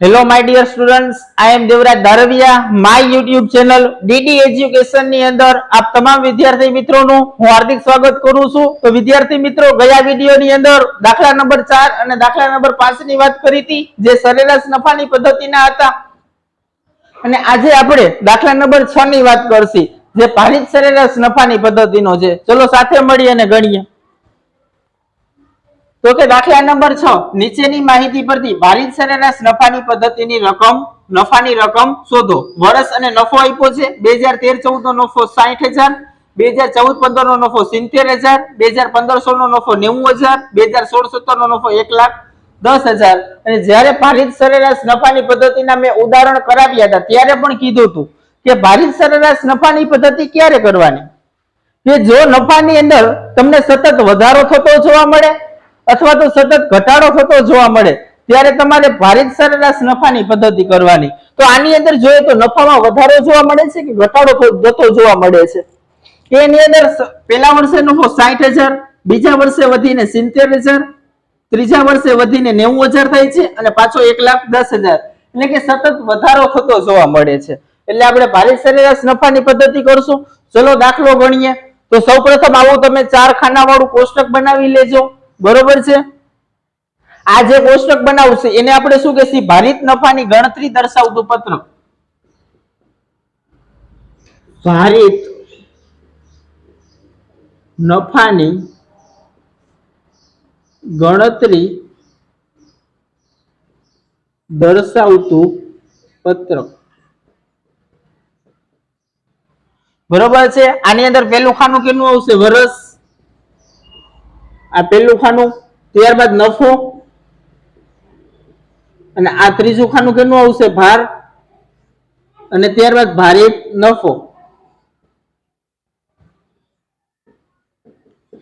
Hello my dear students I am Devraj Dharaviya my YouTube channel D એજ્યુકેશનની અંદર આપ તમામ વિદ્યાર્થી મિત્રોનું હું હાર્દિક સ્વાગત કરું છું. તો વિદ્યાર્થી મિત્રો, ગયા વીડિયો ની અંદર દાખલા નંબર ચાર અને દાખલા નંબર પાંચની વાત કરી હતી, જે સરેરાશ નફાની પદ્ધતિના હતા. અને આજે આપણે દાખલા નંબર છ ની વાત કરશી, જે ભારિત સરેરાશ નફાની પદ્ધતિનો છે. ચલો સાથે મળી અને ગણીએ. તો કે દાખલા નંબર છ, નીચેની માહિતી પરથી ભારિત સરેરાશ નફાની પદ્ધતિની રકમ, નફાની રકમ શોધો. વર્ષ અને નફો આપ્યો છે, બે હજાર તેર ચૌદ નો નફો સાઠ હજાર, બે હજાર ચૌદ પંદર નો નફો સિત્તેર હજાર, બે હજાર પંદર સોળ નો નફો નેવું હજાર, બે હજાર સોળ સત્તર નો નફો એક લાખ દસ હજાર. અને જ્યારે ભારિત સરેરાશ નફાની પદ્ધતિના મેં ઉદાહરણ કરાવ્યા હતા, ત્યારે પણ કીધું હતું કે ભારિત સરેરાશ નફાની પદ્ધતિ ક્યારે કરવાની? કે જો નફાની અંદર તમને સતત વધારો થતો જોવા મળે અથવા તો સતત ઘટાડો થતો જોવા મળે, ત્યારે તમારે ભારિત સરેરાશ નફાની પદ્ધતિ કરવાની. તો આની અંદર જોઈએ તો નફામાં વધારો જોવા મળે છે કે ઘટાડો થતો જોવા મળે છે? એની અંદર પેલા વર્ષે નફો હજાર, બીજા વર્ષે વધીને સિત્તેર ત્રીજા વર્ષે વધીને નેવું હજાર થાય છે અને પાછો એક લાખ દસ હજાર. એટલે કે સતત વધારો થતો જોવા મળે છે. એટલે આપણે ભારિત સરેરાશ નફાની પદ્ધતિ કરશું. ચલો દાખલો ગણીએ. તો સૌ પ્રથમ આવું તમે ચાર ખાના વાળું કોષ્ટક બનાવી લેજો. બરોબર છે? આ જે કોષ્ટક બનાવશે એને આપણે શું કહેશું? ભારિત નફાની ગણતરી દર્શાવતું પત્રક ભારિત નફાની ગણતરી દર્શાવતું પત્રક બરોબર છે? આની અંદર પેલું ખાનું કેટલું આવશે? વર્ષ આ પેલું ખાનું, ત્યારબાદ નફો. અને આ ત્રીજું ખાનું કેનું આવશે? ભાર. અને ત્યારબાદ ભારે નફો.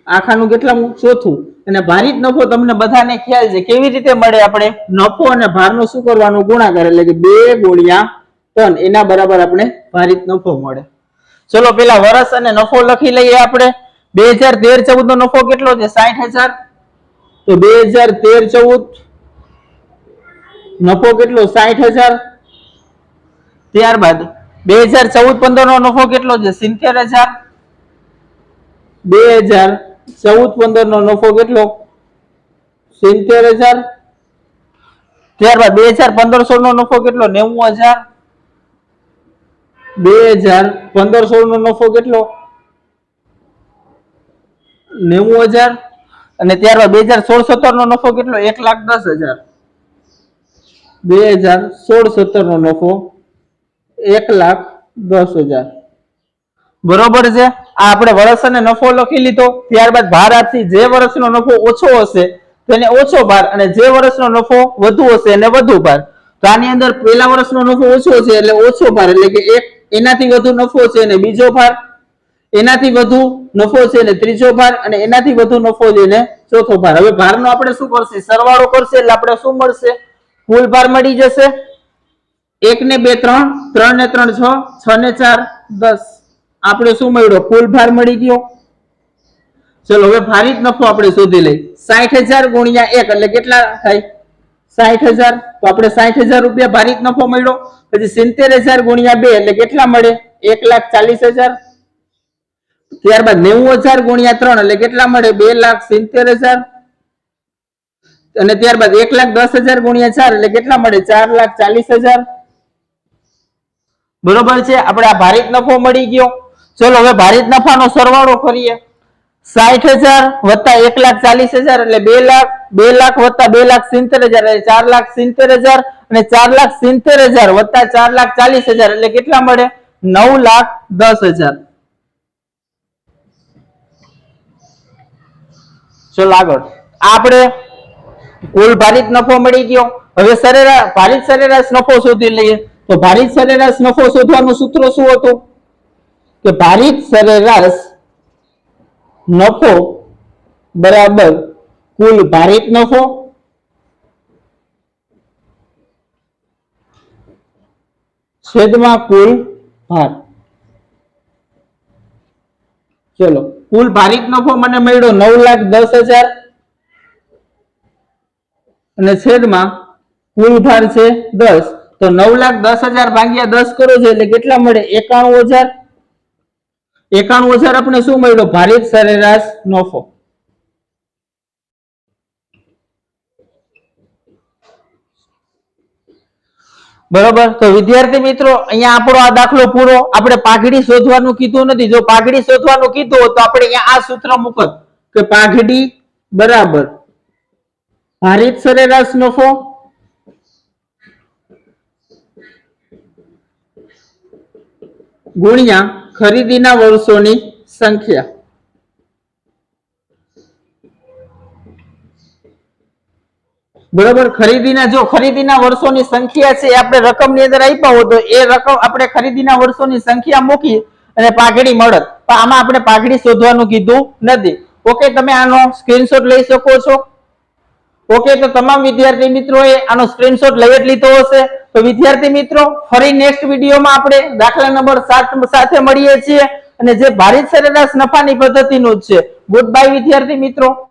આ ખાનું કેટલા ચોથું? અને ભારિત નફો તમને બધાને ખ્યાલ છે. કેવી રીતે મળે આપણે? નફો અને ભારનો શું કરવાનું? ગુણાકાર એટલે કે બે ગુણ્યા ત્રણ એના બરાબર આપણે ભારિત નફો મળે. ચલો, પેલા વરસ અને નફો લખી લઈએ આપણે. બે હજાર તેર ચૌદ નો નફો કેટલો છે? સાઠ હજાર? તો બે હજાર તેર ચૌદ નફો કેટલો? સાઠ હજાર. ત્યારબાદ બે હજાર ચૌદ પંદર નો નફો કેટલો છે? સિત્તેર હજાર. બે હજાર ચૌદ પંદર નો નફો કેટલો? સિત્તેર હજાર. ત્યારબાદ બે હજાર પંદર સોળ નો નફો કેટલો? નેવું હજાર. બે હજાર પંદર સોળ નો નફો કેટલો? નેવું હજાર અને ત્યારબાદ બે હજાર સોળ સત્તર નો નફો કેટલો? એક લાખ દસ હજાર. બે હજાર સોળ સત્તર નો નફો એક લાખ દસ હજાર. બરોબર છે? આ આપણે વર્ષ અને નફો લખી લીધો. ત્યારબાદ ભાર આપથી જે વર્ષનો નફો ઓછો હશે, તેને ઓછો ભાર અને જે વર્ષનો નફો વધુ હશે, એને વધુ ભાર. તો આની અંદર પહેલા વર્ષનો નફો ઓછો છે એટલે ઓછો ભાર એટલે કે એક એનાથી વધુ નફો છે અને બીજો ભાર એનાથી વધુ નફો છે ને ત્રીજો ભાર અને એનાથી વધુ નફો છે ને ચોથો ભાર. હવે ભારનો આપણે શું કરશે? સરવાળો કરશે એટલે આપણે શું મળશે? કુલ ભાર મળી જશે. એક ને બે ત્રણ ત્રણ ને ત્રણ છ છ ને ચાર, દસ. આપણે શું મળ્યો? કુલ ભાર મળી ગયો. ચલો, હવે ભારિત નફો આપણે શોધી લઈ સાઠ હજાર ગુણ્યા એક, એટલે કેટલા થાય? સાઠ હજાર. તો આપણે સાઠ હજાર રૂપિયા ભારિત નફો મળ્યો. પછી સિત્તેર હજાર ગુણ્યા બે, એટલે કેટલા મળે? એક લાખ ચાલીસ હજાર. ત્યારબાદ નેવું હજાર ગુણ્યા ત્રણ એટલે કેટલા મળે? બે લાખ સિત્તેર હજાર. અને ત્યારબાદ એક લાખ દસ હજાર ગુણ્યા ચાર એટલે કેટલા મળે? ચાર લાખ ચાલીસ હજાર. બરોબર છે? આપણે આ ભારિત નફો મળી ગયો. ચલો, હવે ભારિત નફાનો સરવાળો કરીએ. સાઠ હજાર વત્તા એક લાખ ચાલીસ હજાર એટલે બે લાખ બે લાખ વત્તા બે લાખ સિત્તેર હજાર એટલે ચાર લાખ સિત્તેર હજાર અને ચાર લાખ સિત્તેર હજાર વત્તા ચાર લાખ ચાલીસ હજાર એટલે કેટલા મળે? નવ લાખ દસ હજાર. ચલો આગળ આપણે કુલ ભારિત નફો મળી ગયો. હવે સરેરાશ, ભારિત સરેરાશ નફો શોધી લઈએ. તો ભારિત સરેરાશ નફો શોધવાનું સૂત્ર શું હતું? કે ભારિત સરેરાશ નફો બરાબર કુલ ભારિત નફો છેદમાં કુલ ભાર. ચલો. કુલ ભારિત નફો મને મળ્યો નવ લાખ દસ હજાર. અને છેદમાં કુલ ભાર છે દસ. તો નવ લાખ દસ હજાર ભાગ્યા દસ કરો છો એટલે કેટલા મળે? એકાણું હજાર. એકાણું હજાર આપણે શું મળ્યો? ભારિત સરેરાશ નફો. બરોબર? તો વિદ્યાર્થી મિત્રો, અહીંયા આપણો આ દાખલો પૂરો. આપણે પાઘડી શોધવાનું કીધું નથી. જો પાઘડી શોધવાનું કીધું તો આપણે આ સૂત્ર મૂકત કે પાઘડી બરાબર. ભારિત સરેરાશ નફો. ગુણ્યા ખરીદીના વર્ષોની સંખ્યા. બરોબર? ખરીદીના જો ખરીદીના વર્ષોની સંખ્યા છે આપણે રકમની અંદર આપ્યા હોય તો એ રકમ આપણે ખરીદીના વર્ષોની સંખ્યા મૂકી અને પાઘડી મળત આમાં આપણે પાઘડી શોધવાનું કીધું નથી. ઓકે, તમે આનો સ્ક્રીનશોટ લઈ શકો છો. ઓકે, તો તમામ વિદ્યાર્થી મિત્રોએ આનો સ્ક્રીનશોટ લઈ જ લીધો હશે. તો વિદ્યાર્થી મિત્રો, ફરી નેક્સ્ટ વિડીયોમાં આપણે દાખલા નંબર સાત સાથે મળીએ છીએ. અને જે ભારત સરેરાશ નફાની પદ્ધતિનું જ છે. ગુડ બાય વિદ્યાર્થી મિત્રો.